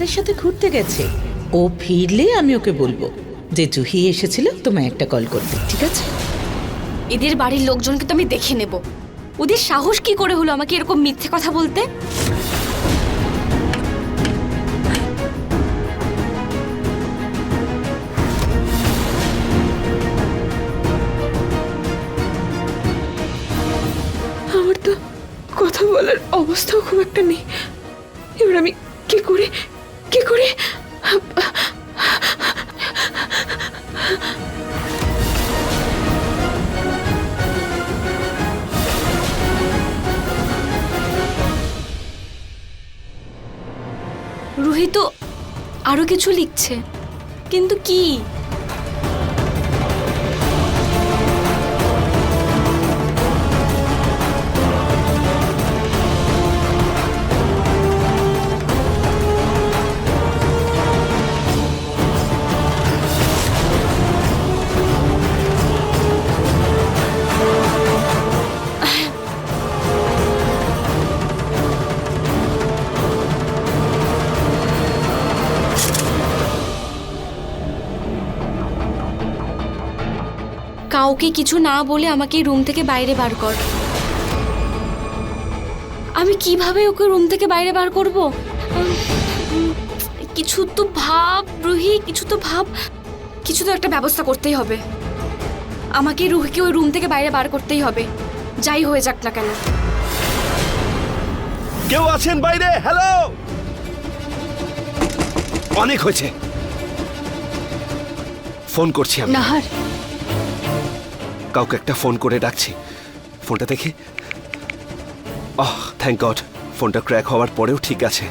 নাহারের সাথে ঘুরতে গেছে। ও ফিরলে আমি ওকে বলব যে জুহি এসেছিল তোমায় একটা কল করতে ঠিক আছে? এদের বাড়ির লোকজনকে তো আমি দেখে নেব। ওদের সাহস কি করে হলো আমাকে এরকম মিথ্যে কথা বলতে? আমার তো কথা বলার অবস্থাও খুব একটা নেই। এবার আমি কি করে করে। রোহিত আরও কিছু লিখছে। কিন্তু কি? কাউকে কিছু না বলে আমাকে রুম থেকে বাইরে বার কর। আমি কীভাবে ওকে রুম থেকে বাইরে বার করব? কিছু তো ভাব রুহি কিছু তো ভাব। কিছু তো একটা ব্যবস্থা করতেই হবে। আমাকে রুহিকে ওই রুম থেকে বাইরে বার করতেই হবে। যাই হয়ে যাক না কেন। কেউ আছেন বাইরে? হ্যালো অনেক হয়েছে। ফোন করছি আমি। নাহার কাউকে একটা ফোন করে ডাকছি। ফোনটা দেখি। আহ থ্যাংক গড ফোনটা ক্র্যাক হওয়ার পরেও ঠিক আছে।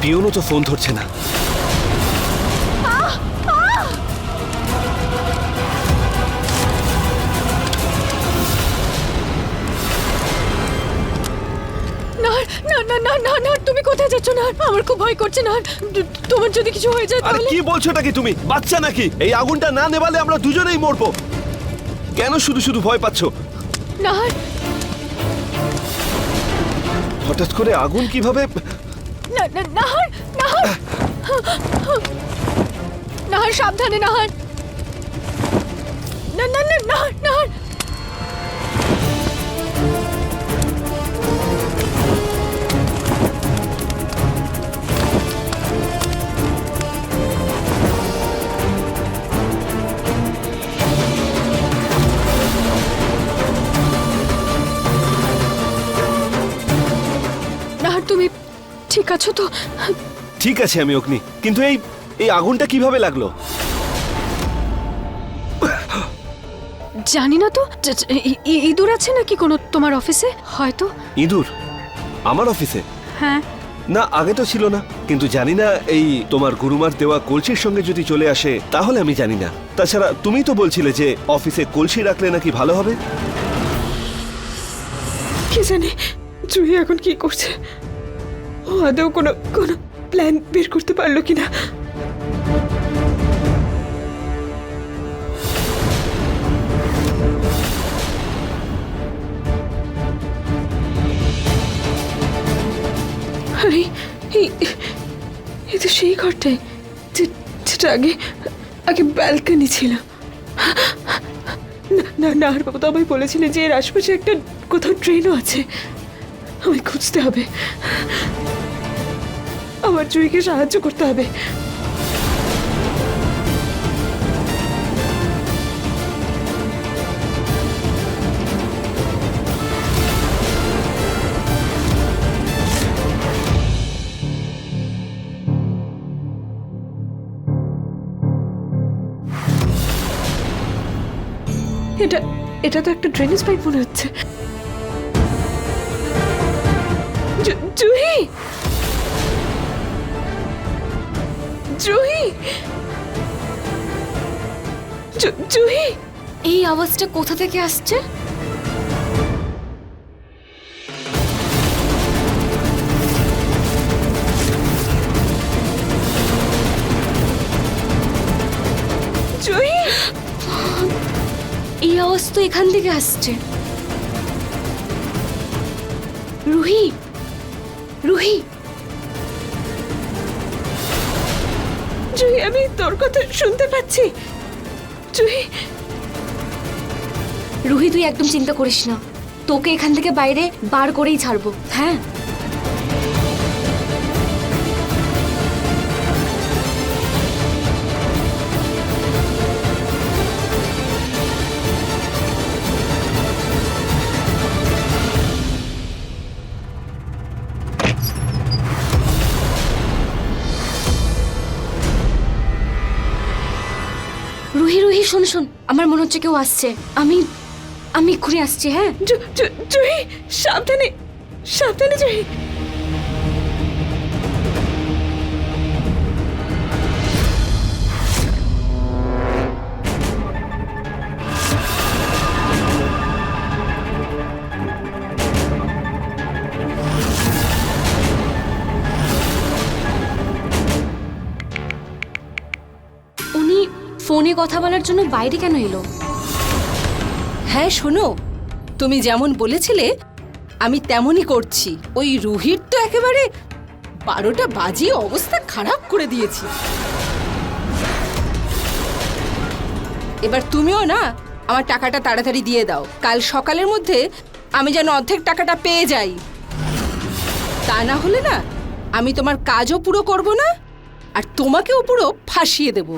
পিওনও তো ফোন ধরছে না। না আমার খুব ভয় করছে না। তোমার যদি কিছু হয়ে যায় আরে তাহলে কি বলছোটা কি তুমি? বাচ্চা নাকি? এই আগুনটা না নেবালে আমরা দুজনেই মরবো। কেন শুধু শুধু ভয় পাচ্ছ? নাহার হঠাৎ করে আগুন কীভাবে না না নাহার নাহার নাহার সাবধানে নাহার না না না নাহার নাহার আছো তো? ঠিক আছে আমি অগ্নি কিন্তু এই এই আগুনটা কীভাবে লাগল? জানি না তো জ- জ- ই- ই- ইঁদুর আছে নাকি কোনো তোমার অফিসে? হয়তো। ইঁদুর? আমার অফিসে? হ্যাঁ। না আগে তো ছিল না কিন্তু জানি না এই তোমার গুরুমার দেওয়া কলসির সঙ্গে যদি চলে আসে তাহলে আমি জানি না। তাছাড়া তুমি তো বলছিলে যে অফিসে কলসি রাখলে নাকি ভালো হবে। কি জানি জুহি এখন কি করছে? ও, আদৌ কোনো কোনো প্ল্যান বের করতে পারল কিনা? আরে, এই তো সেই ঘরটায় যে- যেটা আগে আগে ব্যালকনি ছিল। না না না আর বাবু তো আমায় বলেছিলেন যে এর আশপাশে একটা কোথাও ট্রেনও আছে। আমায় খুঁজতে হবে। আমার জুইকে সাহায্য করতে হবে। এটা এটা তো একটা ড্রেনেজ পাইপ মনে হচ্ছে। জু- জুহি! জুহি। জুহি, এই আওয়াজটা কোথা থেকে আসছে? এই আওয়াজ তো এখান থেকে আসছে। রুহি রুহি জুহি আমি তোর কথা শুনতে পাচ্ছি। জুই রুহি, তুই একদম চিন্তা করিস না। তোকে এখান থেকে বাইরে বার করেই ছাড়বো। হ্যাঁ? শোন শোন, আমার মনে হচ্ছে কেউ আসছে। আমি আমি ঘুরে আসছি হ্যাঁ? জুহি, সাবধানে সাবধানে জুহি। ফোনে কথা বলার জন্য বাইরে কেন এলো? হ্যাঁ শোনো। তুমি যেমন বলেছিলে, আমি তেমনই করছি। ওই রুহির তো একেবারে বারোটা বাজিয়ে অবস্থা খারাপ করে দিয়েছি। এবার তুমিও না আমার টাকাটা তাড়াতাড়ি দিয়ে দাও। কাল সকালের মধ্যে আমি যেন অর্ধেক টাকাটা পেয়ে যাই। তা না হলে না, আমি তোমার কাজও পুরো করব না, আর তোমাকেও পুরো ফাঁসিয়ে দেবো।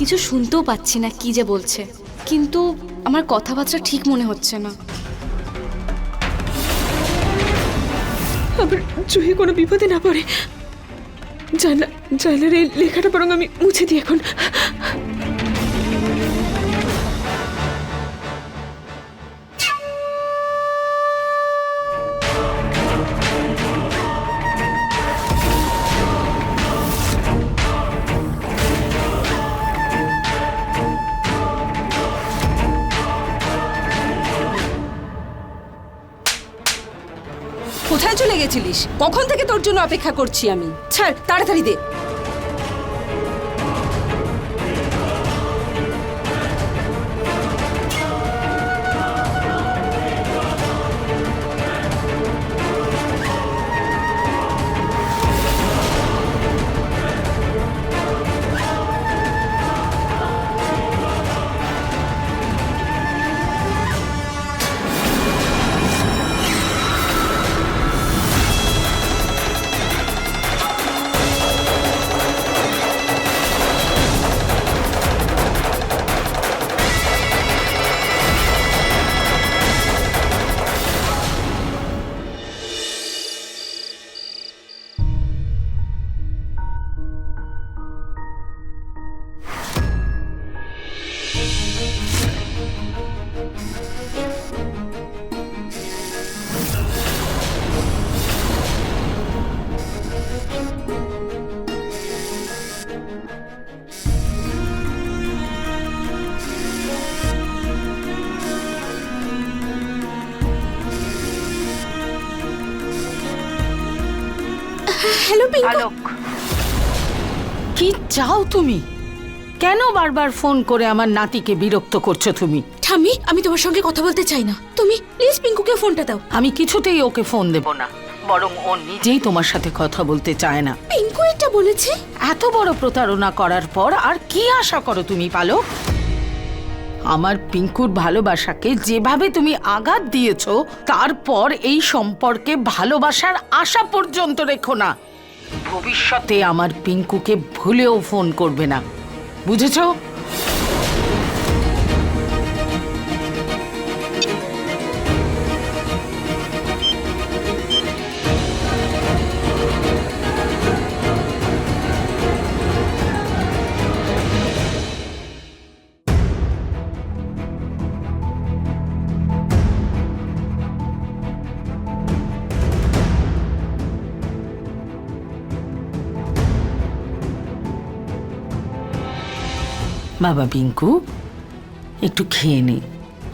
কিছু শুনতেও পাচ্ছি না কি যে বলছে। কিন্তু আমার কথাবার্তা ঠিক মনে হচ্ছে না। আবার জুহি কোনো বিপদে না পড়ে। জানলা জানলার এই লেখাটা বরং আমি মুছে দিই এখন। গেছিলিস কখন থেকে তোর জন্য অপেক্ষা করছি আমি? ছাড় তাড়াতাড়ি দে। আলোক কি চাও তুমি? কেন বারবার ফোন করে আমার নাতিকে বিরক্ত করছ তুমি? ঠাম্মি আমি তোমার সঙ্গে কথা বলতে চাই না। তুমি প্লিজ পিঙ্কুকে ফোনটা দাও। আমি কিছুতেই ওকে ফোন দেব না বরং ও নিজেই তোমার সাথে কথা বলতে চায় না। পিঙ্কু এটা বলেছে? এত বড় প্রতারণা করার পর আর কি আশা করো তুমি পালো আমার পিঙ্কুর ভালোবাসাকে যেভাবে তুমি আঘাত দিয়েছ তারপর এই সম্পর্কে ভালোবাসার আশা পর্যন্ত রেখো না। ভবিষ্যতে আমার পিঙ্কুকে ভুলেও ফোন করবে না। বুঝেছ? বাবা পিঙ্কু একটু খেয়ে নে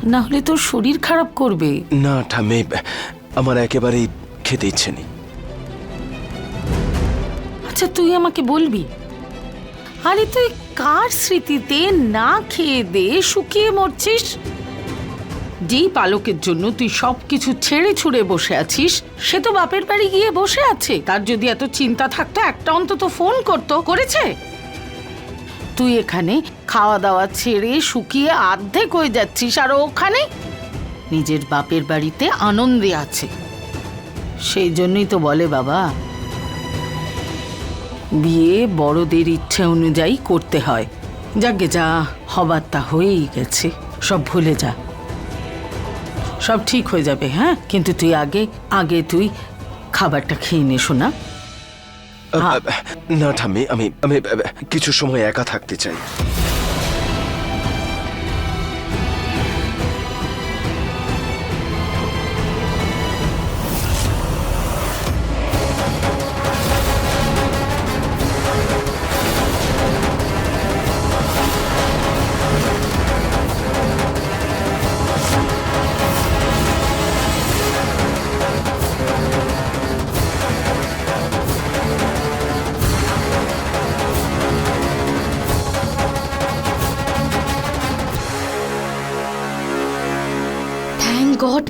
না হলে তোর শরীর খারাপ করবে। না ঠাম্মি আমার একেবারেই খেতে ইচ্ছে নেই। আচ্ছা তুই আমাকে বলবি? আরে তুই কার স্মৃতিতে না খেয়ে দে শুকিয়ে মরছিস? যেই পালকের জন্য তুই সব কিছু ছেড়ে ছুড়ে বসে আছিস সে তো বাপের বাড়ি গিয়ে বসে আছে। তার যদি এত চিন্তা থাকতো একটা অন্তত ফোন করতো করেছে? তুই এখানে খাওয়া দাওয়া ছেড়ে শুকিয়ে আর্ধেক হয়ে যাচ্ছিস আর ওখানে নিজের বাপের বাড়িতে আনন্দে আছে। সেই জন্যই তো বলে বাবা, বিয়ে বড়দের ইচ্ছে অনুযায়ী করতে হয়। যাকে যা, হবার তা হয়েই গেছে, সব ভুলে যা। সব ঠিক হয়ে যাবে হ্যাঁ? কিন্তু তুই আগে আগে তুই খাবারটা খেয়ে নে শোনা। না ঠাম্মি আমি আমি কিছু সময় একা থাকতে চাই।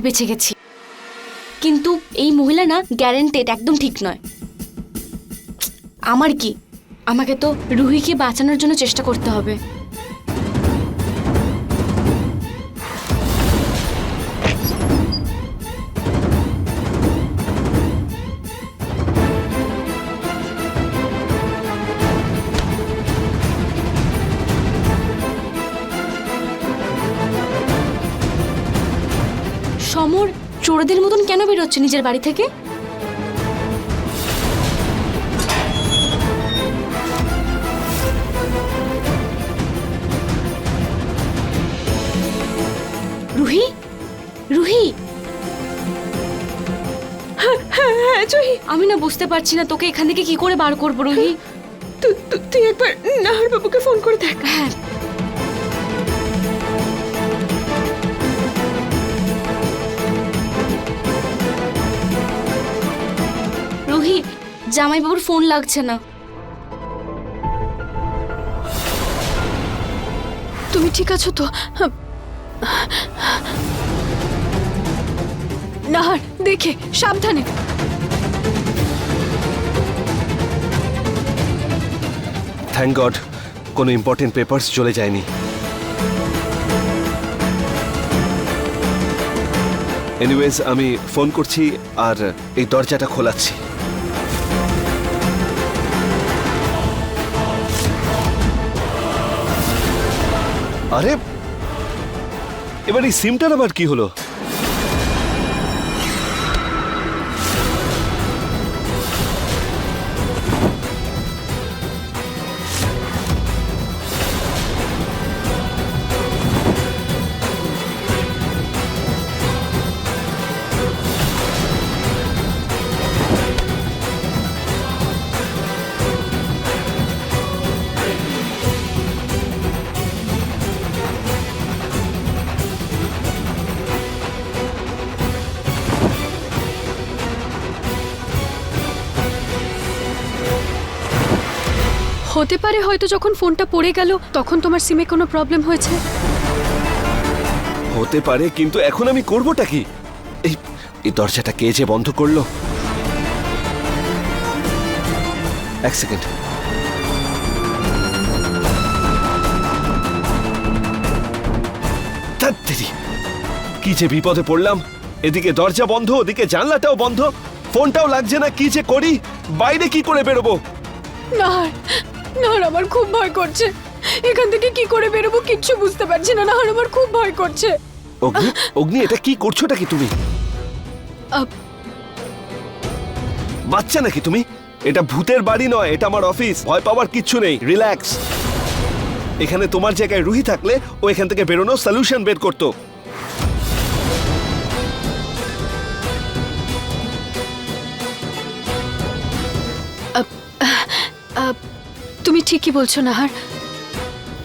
বেঁচে গেছি। কিন্তু এই মহিলা না গ্যারেন্টেড একদম ঠিক নয়। আমার কি? আমাকে তো রুহিকে বাঁচানোর জন্য চেষ্টা করতে হবে। সমর চোরদের মতন কেন বেরোচ্ছে নিজের বাড়ি থেকে? রুহি? রুহি? হ্যাঁ জয়ী আমি না বুঝতে পারছি না তোকে এখান থেকে কি করে বার করব রুহি। তুই একবার নাহার বাবুকে ফোন করে দেখ। হ্যাঁ। জামাইবাবুর ফোন লাগছে না। তুমি ঠিক আছো তো? নাহার দেখে সাবধানে। থ্যাংক গড কোনো ইম্পর্টেন্ট পেপার্স চলে যায়নি। এনিওয়েজ আমি ফোন করছি আর এই দরজাটা খোলাচ্ছি। আরে এবার এই সিমটার আবার কি হলো? হতে পারে হয়তো যখন ফোনটা পড়ে গেল তখন তোমার সিমে কোনো প্রবলেম হয়েছে? হতে পারে কিন্তু এখন আমি করবোটা কি? এই এই দরজাটা কে যে বন্ধ করল? এক সেকেন্ড। ধ্যাত্তেরি, কি যে বিপদে পড়লাম। এদিকে দরজা বন্ধ ওদিকে জানলাটাও বন্ধ। ফোনটাও লাগছে না কি যে করি? বাইরে কি করে বেরোবো? নাহার আমার খুব ভয় করছে। এখান থেকে কি করে বেরোবো কিচ্ছু বুঝতে পারছি না আমার খুব ভয় করছে। অগ্নি অগ্নি এটা কি করছোটা কি তুমি? আপ- বাচ্চা নাকি তুমি? এটা ভূতের বাড়ি নয় এটা আমার অফিস ভয় পাওয়ার কিচ্ছু নেই রিল্যাক্স। এখানে তোমার জায়গায় রুহি থাকলে ও এখান থেকে বেরোনো সলিউশন বের করতো। আপ, তুমি ঠিকই বলছো নাহার।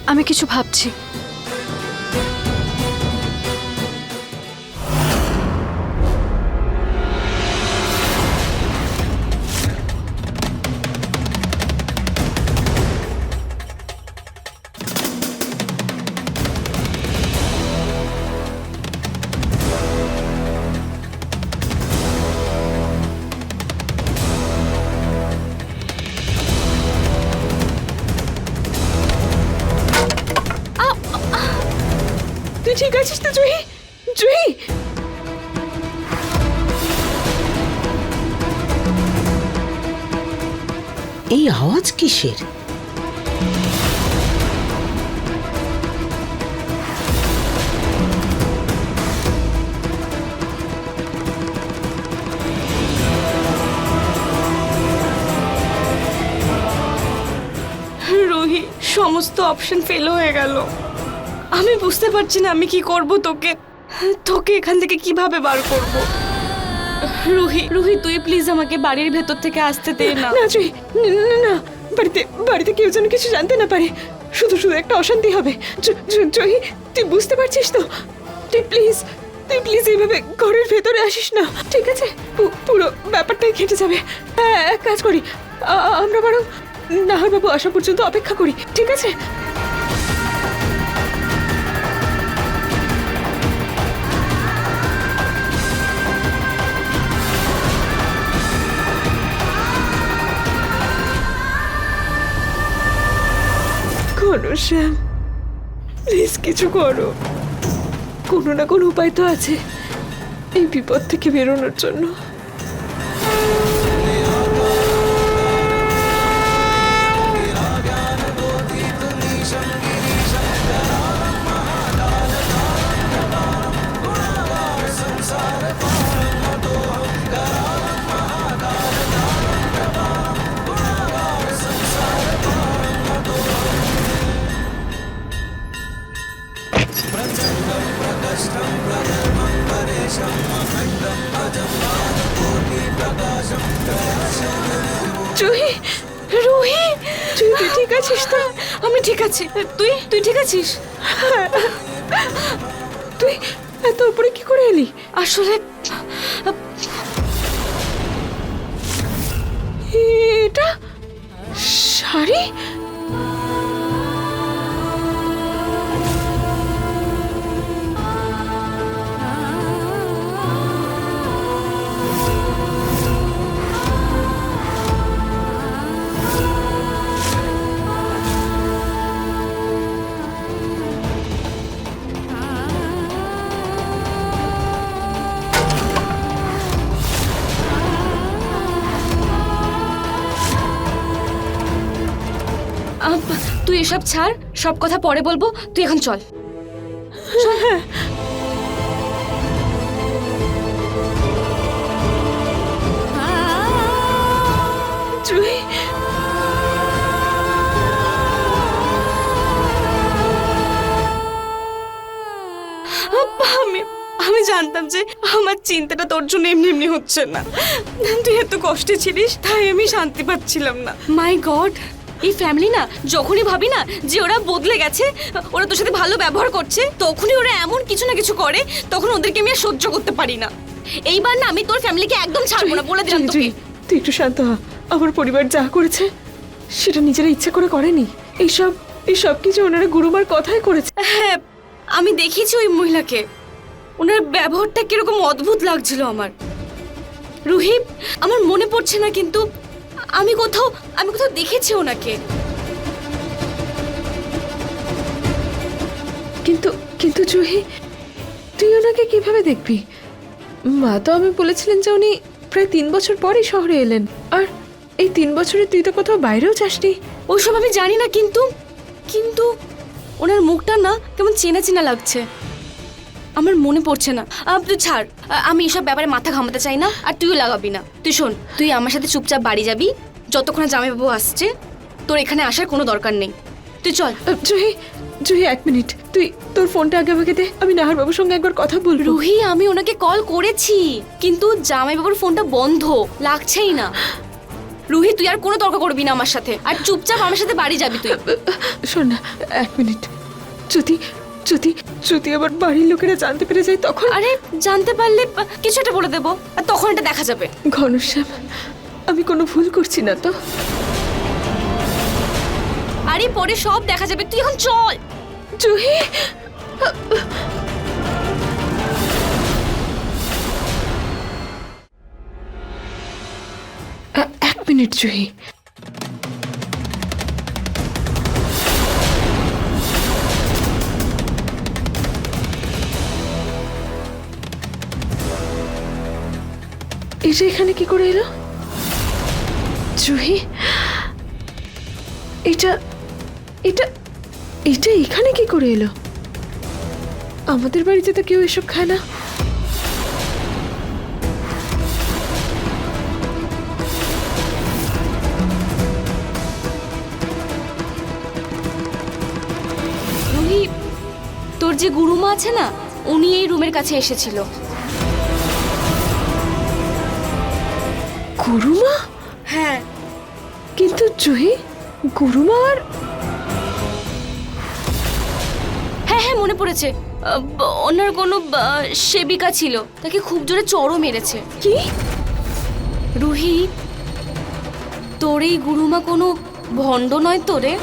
আমি কিছু ভাবছি। তুই ঠিক আছিস তো জুহি? জুহি? এই আওয়াজ কিসের? সমস্ত অপশন ফেল হয়ে গেল। আমি বুঝতে পারছি না আমি কি করব তোকে। তোকে এখান থেকে কীভাবে বার করব? রুহি রুহি তুই প্লিজ আমাকে বাড়ির ভেতর থেকে আসতে দে না। না না, না, বাড়িতে বাড়িতে কেউ যেন কিছু জানতে না পারে। শুধু শুধু একটা অশান্তি হবে। জু- জু- তুই বুঝতে পারছিস তো? তুই প্লিজ তুই প্লিজ এইভাবে ঘরের ভেতরে আসিস না। ঠিক আছে? পুরো ব্যাপারটাই কেটে যাবে। হ্যাঁ এক কাজ করি। আমরা বরং নাহারবাবু আসা পর্যন্ত অপেক্ষা করি। ঠিক আছে? শ্যাম প্লিজ কিছু করো। কোনো না কোনো উপায় তো আছে এই বিপদ থেকে বেরোনোর জন্য। জুহি রুহি। তুই ঠিক আছিস তো? আমি ঠিক আছি। তুই তুই ঠিক আছিস? তুই এত উপরে কি করে এলি? আসলে এটা শাড়ি? তুই এসব ছাড় সব কথা পরে বলব তুই এখন চল। আব্বা, আমি আমি জানতাম যে আমার চিন্তাটা তোর জন্য এমনি এমনি হচ্ছে না। তুই এত কষ্টে ছিলিস তাই আমি শান্তি পাচ্ছিলাম না। মাই গড এই ফ্যামিলি না যখনই ভাবি না যে ওরা বদলে গেছে ওরা তোর সাথে ভালো ব্যবহার করছে তখনই ওরা এমন কিছু না কিছু করে তখন ওদেরকে আমি আর সহ্য করতে পারি না। এইবার না আমি তোর ফ্যামিলিকে একদম ছাড়বো না বলে দিলাম তোকে। তুই একটু শান্ত হ। আমার পরিবার যা করেছে সেটা নিজেরা ইচ্ছা করে করেনি। এইসব এই সব কিছু ওনারা গুরুমার কথাই করেছে। হ্যাঁ আমি দেখেছি ওই মহিলাকে। ওনার ব্যবহারটা কীরকম অদ্ভুত লাগছিল আমার। রুহি আমার মনে পড়ছে না কিন্তু আমি কোথাও আমি কোথাও দেখেছি ওনাকে। কিন্তু কিন্তু জুহি তুই ওনাকে কীভাবে দেখবি? মা তো আমি বলেছিলেন যে উনি প্রায় তিন বছর পরই শহরে এলেন। আর এই তিন বছরে তুই তো কোথাও বাইরেও যাসনি। ওইসব আমি জানি না কিন্তু কিন্তু ওনার মুখটা না কেমন চেনা চেনা লাগছে। আমার মনে পড়ছে না। তুই ছাড়। আমি এসব ব্যাপারে মাথা ঘামাতে চাই না আর তুইও লাগাবি না। তুই শোন তুই আমার সাথে চুপচাপ বাড়ি যাবি যতক্ষণ জামাইবাবু আসছে তোর এখানে আসার কোনো দরকার নেই। তুই চল। জুহি জুহি এক মিনিট। তুই তোর ফোনটা আগে আমাকে দে আমি নাহার বাবুর সঙ্গে একবার কথা বলব। রুহি আমি ওনাকে কল করেছি কিন্তু জামাইবাবুর ফোনটা বন্ধ লাগছেই না। রুহি তুই আর কোনো তর্ক করবি না আমার সাথে আর চুপচাপ আমার সাথে বাড়ি যাবি তুই। শোন না এক মিনিট। যদি যদি যদি আবার বাড়ির লোকেরা জানতে পেরে যায় তখন? আরে জানতে পারলে কিছু একটা বলে দেবো আর তখন এটা দেখা যাবে। ঘনশ্যাম আমি কোনো ভুল করছি না তো? আরে পরে সব দেখা যাবে তুই এখন চল। জুহি! এক মিনিট জুহি। এটা এখানে কি করে এলো? জুহি, এটা এটা এটা এখানে কি করে এলো? আমাদের বাড়িতে তো কেউ এসব খায় না। তোর যে গুরুমা আছে না, উনি এই রুমের কাছে এসেছিল। গুরুমা? হ্যাঁ। কিন্তু জুহি গুরুমার হ্যাঁ হ্যাঁ মনে পড়েছে। আহ, ওনার কোনো আহ, সেবিকা ছিল। তাকে খুব জোরে চড়ও মেরেছে। কি? রুহি তোর এই গুরুমা কোনো ভণ্ড নয় তো রে?